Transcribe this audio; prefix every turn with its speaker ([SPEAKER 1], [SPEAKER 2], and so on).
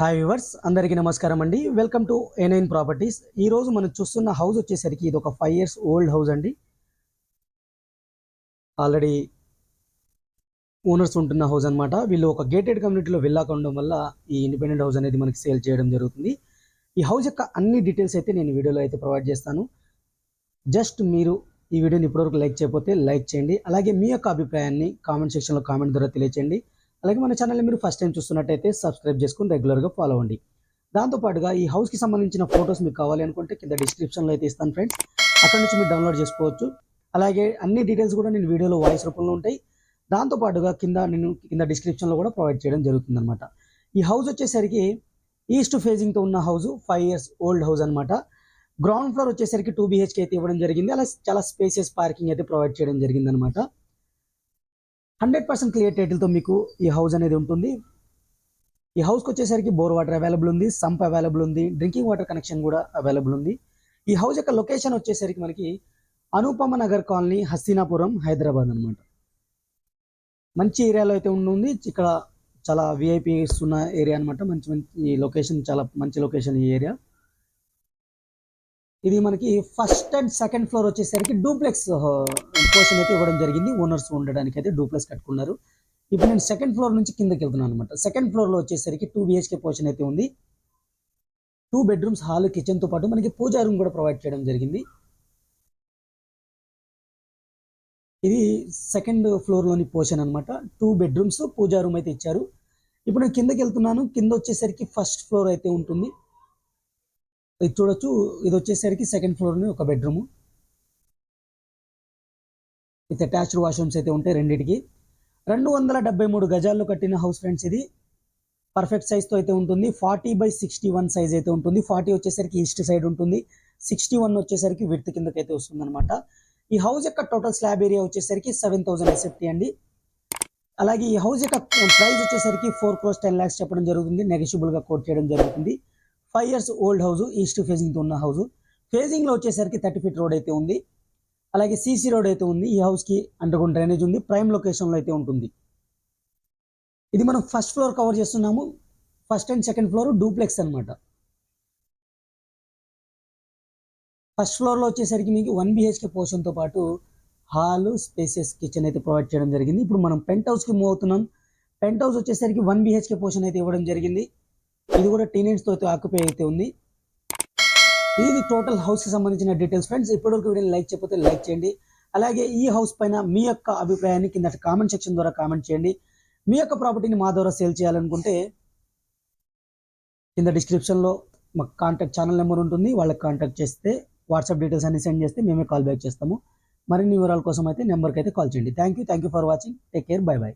[SPEAKER 1] Hi viewers అందరికీ నమస్కారం అండి. వెల్కమ్ టు ఎనైన్ ప్రాపర్టీస్ ఈరోజు మనం చూస్తున్న హౌస్ వచ్చేసరికి ఇది ఒక ఫైవ్ ఇయర్స్ ఓల్డ్ హౌస్ అండి. ఆల్రెడీ ఓనర్స్ ఉంటున్న హౌస్ అనమాట వీళ్ళు ఒక గేటెడ్ కమ్యూనిటీలో వెళ్ళాక ఉండడం వల్ల ఈ ఇండిపెండెంట్ హౌస్ అనేది మనకి సేల్ చేయడం జరుగుతుంది. ఈ హౌస్ యొక్క అన్ని డీటెయిల్స్ అయితే నేను వీడియోలో అయితే ప్రొవైడ్ చేస్తాను. జస్ట్ మీరు ఈ వీడియోని ఇప్పటివరకు లైక్ చేయకపోతే లైక్ చేయండి. అలాగే మీ యొక్క అభిప్రాయాన్ని కామెంట్ సెక్షన్లో కామెంట్ ద్వారా తెలియచేయండి. అలాగే మన ఛానల్ని మీరు ఫస్ట్ టైం చూస్తున్నట్టయితే సబ్స్క్రైబ్ చేసుకుని రెగ్యులర్గా ఫాలో అవ్వండి. దాంతోపాటుగా ఈ హౌస్కి సంబంధించిన ఫొటోస్ మీకు కావాలి అనుకుంటే కింద డిస్క్రిప్షన్లో అయితే ఇస్తాను ఫ్రెండ్స్ అక్కడ నుంచి మీరు డౌన్లోడ్ చేసుకోవచ్చు. అలాగే అన్ని డీటెయిల్స్ కూడా నేను వీడియోలో వాయిస్ రూపంలో ఉంటాయి. దాంతోపాటుగా కింద నేను కింద డిస్క్రిప్షన్లో కూడా ప్రొవైడ్ చేయడం జరుగుతుంది అనమాట ఈ హౌస్ వచ్చేసరికి ఈస్ట్ ఫేజింగ్తో ఉన్న house five years old house అనమాట గ్రౌండ్ ఫ్లోర్ వచ్చేసరికి టూ బీహెచ్కే అయితే ఇవ్వడం జరిగింది. అలా చాలా స్పేసెస్ పార్కింగ్ అయితే ప్రొవైడ్ చేయడం జరిగింది అనమాట హండ్రెడ్ పర్సెంట్ క్లియర్ టైటిల్తో మీకు ఈ హౌస్ అనేది ఉంటుంది. ఈ హౌస్కి వచ్చేసరికి బోర్ వాటర్ అవైలబుల్ ఉంది సంప్ అవైలబుల్ ఉంది డ్రింకింగ్ వాటర్ కనెక్షన్ కూడా అవైలబుల్ ఉంది. ఈ హౌస్ యొక్క లొకేషన్ వచ్చేసరికి మనకి అనుపమ నగర్ కాలనీ హస్తినాపురం హైదరాబాద్ అనమాట మంచి ఏరియాలో అయితే ఉంటుంది. ఇక్కడ చాలా విఐపీస్ ఉన్న ఏరియా అనమాట మంచి మంచి లొకేషన్ చాలా మంచి లొకేషన్ ఈ ఏరియా. ఇది మనకి ఫస్ట్ అండ్ సెకండ్ ఫ్లోర్ వచ్చేసరికి డూప్లెక్స్ పోర్షన్ uh, అయితే ఇవ్వడం జరిగింది. ఓనర్స్ ఉండడానికి అయితే డూప్లెక్స్ కట్టుకున్నారు. ఇప్పుడు నేను సెకండ్ ఫ్లోర్ నుంచి కిందకి వెళ్తున్నాను అనమాట సెకండ్ ఫ్లోర్లో వచ్చేసరికి టూ బిహెచ్కే పోర్షన్ అయితే ఉంది. టూ బెడ్రూమ్స్ హాల్ కిచెన్తో పాటు మనకి పూజా రూమ్ కూడా ప్రొవైడ్ చేయడం జరిగింది. ఇది సెకండ్ ఫ్లోర్లోని పోర్షన్ అనమాట టూ బెడ్రూమ్స్ పూజా రూమ్ అయితే ఇచ్చారు. ఇప్పుడు నేను కిందకి వెళ్తున్నాను. కింద వచ్చేసరికి ఫస్ట్ ఫ్లోర్ అయితే ఉంటుంది. ఇది చూడొచ్చు. ఇది వచ్చేసరికి సెకండ్ ఫ్లోర్ని ఒక బెడ్రూమ్ విత్ అటాచ్డ్ వాష్రూమ్స్ అయితే ఉంటాయి రెండింటికి. రెండు వందల డెబ్బై మూడు గజాల్లో కట్టిన హౌస్ ఫ్రెండ్స్ ఇది పర్ఫెక్ట్ సైజ్తో అయితే ఉంటుంది. Forty by sixty one size అయితే ఉంటుంది. ఫార్టీ వచ్చేసరికి ఈస్ట్ సైడ్ ఉంటుంది. సిక్స్టీ వన్ వచ్చేసరికి విడ్త్ కిందకి అయితే వస్తుంది ఈ హౌస్ యొక్క టోటల్ స్లాబ్ ఏరియా వచ్చేసరికి సెవెన్ థౌసండ్ ఎస్ఎఫ్టీ అండి. అలాగే ఈ హౌస్ యొక్క ప్రైస్ వచ్చేసరికి ఫోర్ క్రోస్ టెన్ ల్యాక్స్ చెప్పడం జరుగుతుంది. నెగోషియబుల్గా కోట్ చేయడం జరుగుతుంది. Five years old house east ఫేజింగ్తో ఉన్న హౌస్ ఫేజింగ్లో వచ్చేసరికి థర్టీ ఫీట్ రోడ్ అయితే ఉంది. అలాగే సీసీ రోడ్ అయితే ఉంది. ఈ హౌస్కి అండర్గ్రౌండ్ డ్రైనేజ్ ఉంది. ప్రైమ్ లొకేషన్లో అయితే ఉంటుంది. ఇది మనం ఫస్ట్ ఫ్లోర్ కవర్ చేస్తున్నాము. First and second floor duplex అనమాట ఫస్ట్ ఫ్లోర్లో వచ్చేసరికి మీకు వన్ బిహెచ్కే పోర్షన్తో పాటు హాల్ స్పేసెస్ కిచెన్ అయితే ప్రొవైడ్ చేయడం జరిగింది. ఇప్పుడు మనం పెంట్ హౌస్కి మూవ్ అవుతున్నాం. పెంట్ హౌస్ వచ్చేసరికి వన్ బిహెచ్కే పోర్షన్ అయితే ఇవ్వడం జరిగింది. ఇది కూడా టీనేజ్తో అయితే ఆక్యుపై అయితే ఉంది. ఇది టోటల్ హౌస్కి సంబంధించిన డీటెయిల్స్ ఫ్రెండ్స్ ఇప్పటివరకు వీడియోని లైక్ చేయకపోతే లైక్ చేయండి. అలాగే ఈ హౌస్ పైన మీ యొక్క అభిప్రాయాన్ని కింద కామెంట్ సెక్షన్ ద్వారా కామెంట్ చేయండి. మీ యొక్క ప్రాపర్టీని మా ద్వారా సేల్ చేయాలనుకుంటే కింద డిస్క్రిప్షన్లో మా కాంటాక్ట్ ఛానల్ నెంబర్ ఉంటుంది. వాళ్ళకి కాంటాక్ట్ చేస్తే వాట్సాప్ డీటెయిల్స్ అన్ని సెండ్ చేస్తే మేమే కాల్ బ్యాక్ చేస్తాము. మరిన్ని వివరాల కోసం అయితే నెంబర్కి అయితే కాల్ చేయండి. Thank you thank you for watching take care bye bye